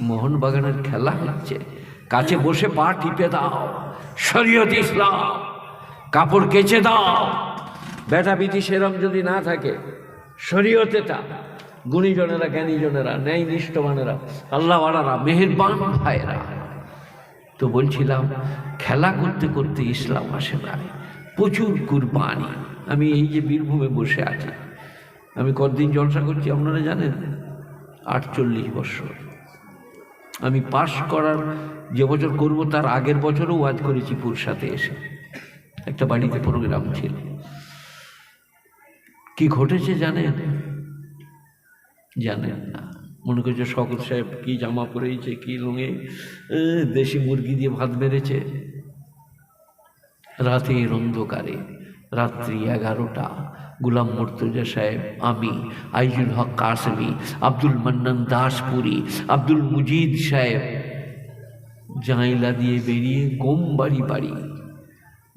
মোহনবাগানের খেলা হচ্ছে। কাছে বসে পা টিপে দাও। শরীয়ত ইসলাম, কাপড় কেচে দাও। বেটা বিধি সেরম যদি না থাকে শরীয়তেটা গুণীজনেরা, জ্ঞানীজনেরা ন্যায় নিষ্ঠবানেরা আল্লাহওয়ালারা, মেহেরবান ভাইরা তো বলছিলাম, খেলা করতে করতে ইসলাম আসে না। প্রচুর কুরবানি। আমি এই যে বীরভূমে বসে আছি। আমি কতদিন জলসা করছি আপনারা জানেন? আটচল্লিশ বছর। আমি পাশ করার যে বছর করব, তার আগের বছরও ওয়াজ করেছি পুরসাতে এসে। একটা বাড়িতে প্রোগ্রাম ছিল। কি ঘটেছে জানেন? জানেন না। মনে করছে শকত সাহেব কি জামা পরেছে, কি রঙে দেশি মুরগি দিয়ে ভাত বেড়েছে। রাতের অন্ধকারে। রাত্রি এগারোটা। গুলাম মুর্তজা সাহেব, আমি, আইজুল হক কাসমি, আব্দুল মান্নান দাসপুরি, আব্দুল মুজিদ সাহেব জাইলা দিয়ে বেরিয়ে গোম বাড়ি বাড়ি,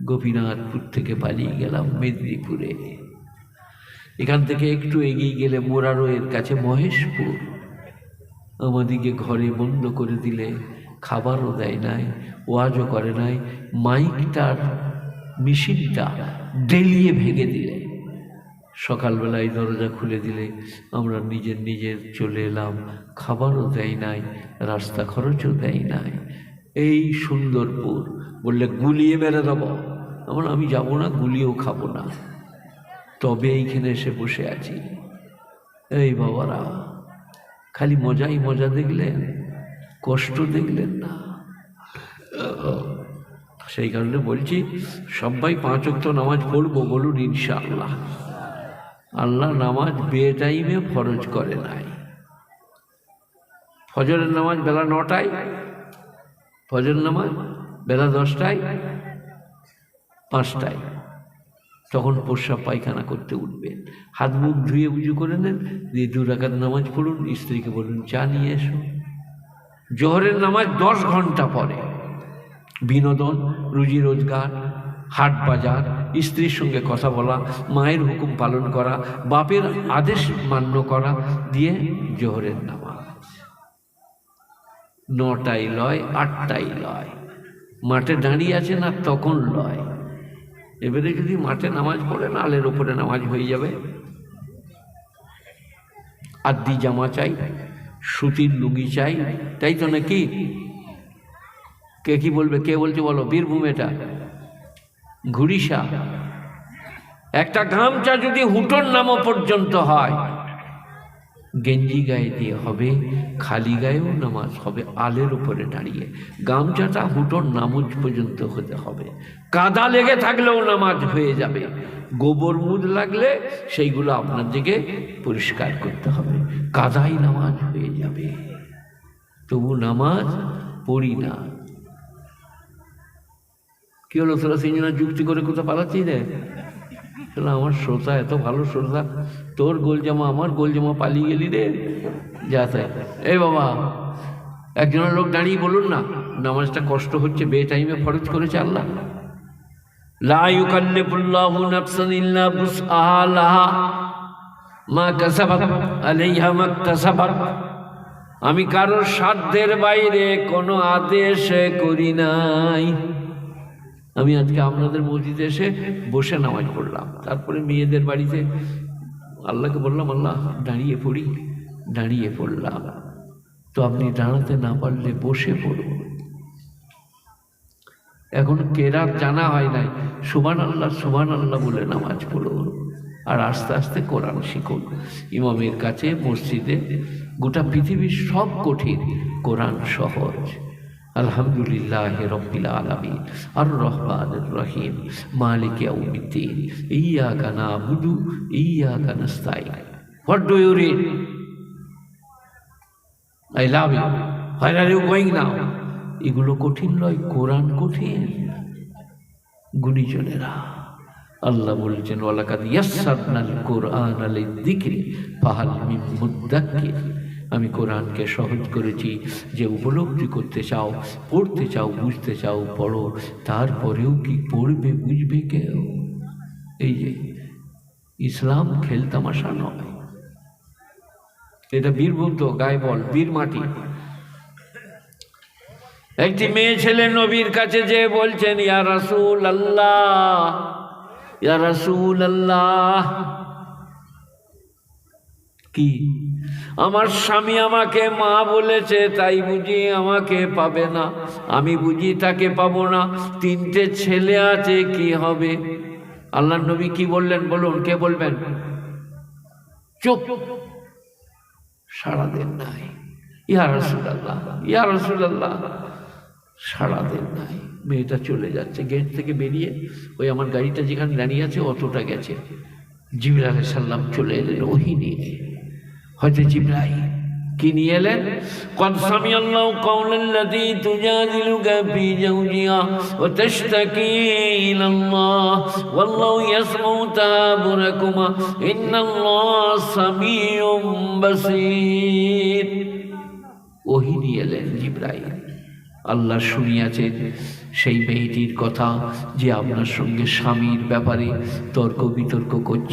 গোপীনাথপুর থেকে পালিয়ে গেলাম মেদিনীপুরে। এখান থেকে একটু এগিয়ে গেলে মোরারোয়ের কাছে মহেশপুর। আমাদিকে ঘরে বন্ধ করে দিলে খাবারও দেয় নাই, ওয়াজও করে নাই, মাইকটার মেশিনটা ডেলিয়ে ভেঙে দিলে। সকালবেলায় দরজা খুলে দিলে, আমরা নিজের নিজের চলে এলাম, খাবারও দেয় নাই, রাস্তা খরচও দেয় নাই। এই সুন্দরপুর, বললে গুলিয়ে মেরে দেবো। আমার আমি যাব না, গুলিয়েও খাব না। তবে এইখানে এসে বসে আছি। এই বাবারা, খালি মজাই মজা দেখলেন, কষ্ট দেখলেন না। সেই কারণে বলছি সবাই পাঁচ অক্ত নামাজ পড়ব বলুন ইনশাআল্লাহ। আল্লাহ নামাজ বে টাইমে ফরজ করে নাই। ফজরের নামাজ বেলা নটায় ফজর নামাজ বেলা দশটায়, পাঁচটায়। তখন প্রস্রাব পায়খানা করতে উঠবেন। হাত মুখ ধুয়ে উজু করে নেন, দিয়ে দু রাকাত নামাজ পড়ুন, স্ত্রীকে বলুন, চা নিয়ে এসো। জোহরের নামাজ দশ ঘণ্টা পরে বিনোদন, রুজি রোজগার, হাট বাজার, স্ত্রীর সঙ্গে কথা বলা, মায়ের হুকুম পালন করা, বাপের আদেশ মান্য করা দিয়ে জোহরের নামাজ। নটায় লয় আটটাই লয়। মাঠে দাঁড়িয়ে আছে না তখন লয়। এবারে যদি মাঠে নামাজ পড়ে না আলের ওপরে নামাজ হয়ে যাবে। আদি জামা চাই, সুতির লুঙ্গি চাই, তাই তো নাকি? কে কি বলবে? কে বলছে বলো? বীরভূম এটা। ঘুরিসা একটা গামছা যদি হুটোর নামও পর্যন্ত হয়, গেঞ্জি গায়ে দিয়ে হবে, খালি গায়েও নামাজ হবে, আলের উপরে দাঁড়িয়ে। গামছাটা হুটোর নামাজ পর্যন্ত হতে হবে। কাদা লেগে থাকলেও নামাজ হয়ে যাবে। গোবর মুদ লাগলে সেইগুলো আপনার দিকে পরিষ্কার করতে হবে। কাদাই নামাজ হয়ে যাবে। তবু নামাজ পড়ি না। কি হলো তোরা তিনজনের যুক্তি করে কোথাও পালাচ্ছি রে? তাহলে আমার শ্রোতা এত ভালো শ্রোতা তোর গোল জামা, আমার গোল জামা পালিয়ে গেলি রে। যা তাই। এই বাবা, একজনের লোক দাঁড়িয়ে বলুন না। নামাজটা কষ্ট হচ্ছে বে টাইমে ফরজ করেছে আল্লাহ। লা লাহা। মা আমি কারোর সাধ্যের বাইরে কোনো আদেশ করি নাই। আমি আজকে আপনাদের মসজিদে এসে বসে নামাজ পড়লাম। তারপরে মেয়েদের বাড়িতে আল্লাহকে বললাম, আল্লাহ, দাঁড়িয়ে পড়ি, দাঁড়িয়ে পড়লাম। তো আপনি দাঁড়াতে না পারলে বসে পড়ুন। এখন কেরাত জানা হয় নাই। সুবান আল্লাহ সুবান আল্লাহ বলে নামাজ পড়ুন। আর আস্তে আস্তে কোরআন শিখুন। ইমামের কাছে মসজিদে গোটা পৃথিবীর সব কঠিন কোরআন সহজ। আলহামদুলিল্লাহ রব্বিল আলামিন আর রহমান রহিম মালিক ইয়াউমিদ্দিন ইয়াকা নাবুদু ইয়াকা নাস্তাইন what do you read I love you where are you going now এগুলো কঠিন নয়, কোরআন কঠিন। গুণীজনেরা, আল্লাহ বলছেন, ওয়ালাকাদ ইয়াসসারনাল কোরআন লিযিকরি ফাহাল মিন মুদ্দাক্কির আমি কোরআনকে সহজ করেছি, যে উপলব্ধি করতে চাও, পড়তে চাও, বুঝতে চাও, পড়ো। তারপরেও কি পড়বে, বুঝবে কেউ? এই যে, ইসলাম খেলতামাশা নয়। এটা বীরভূম তো গায়ে বল, বীর মাটি। একটি মেয়ে ছেলে নবীর কাছে যে বলছেন, ইয়া রাসূল আল্লাহ ইয়া রাসূল আল্লাহ কি? আমার স্বামী আমাকে মা বলেছে, তাই বুঝি আমাকে পাবে না। আমি বুঝি তাকে পাবো না। তিনটে ছেলে আছে, কি হবে? আল্লাহ নবী কি বললেন? বলুন, কে বলবেন? চুপ। সারা দিন নাই। ইয়া রাসূলুল্লাহ ইয়া রাসূলুল্লাহ। সারা দিন নাই। মেয়েটা চলে যাচ্ছে, গেট থেকে বেরিয়ে ওই আমার গাড়িটা যেখানে দাঁড়িয়ে আছে অতটা গেছে। জিবরাহ সাল্লাম চলে এলেন, ওহি নিয়ে। হয়তো জিব্রাহিম কি নিয়ে এলেন قد سمع الله قول التي تجادلك في زوجها وتشتكي إلى الله والله يسمع تهابركما إن الله سميع بصير ওহি নিয়ে এলেন জিব্রাহিম আল্লাহ শুনিয়াছেন সেই মেয়েটির কথা যে আপনার সঙ্গে স্বামীর ব্যাপারে তর্ক বিতর্ক করছে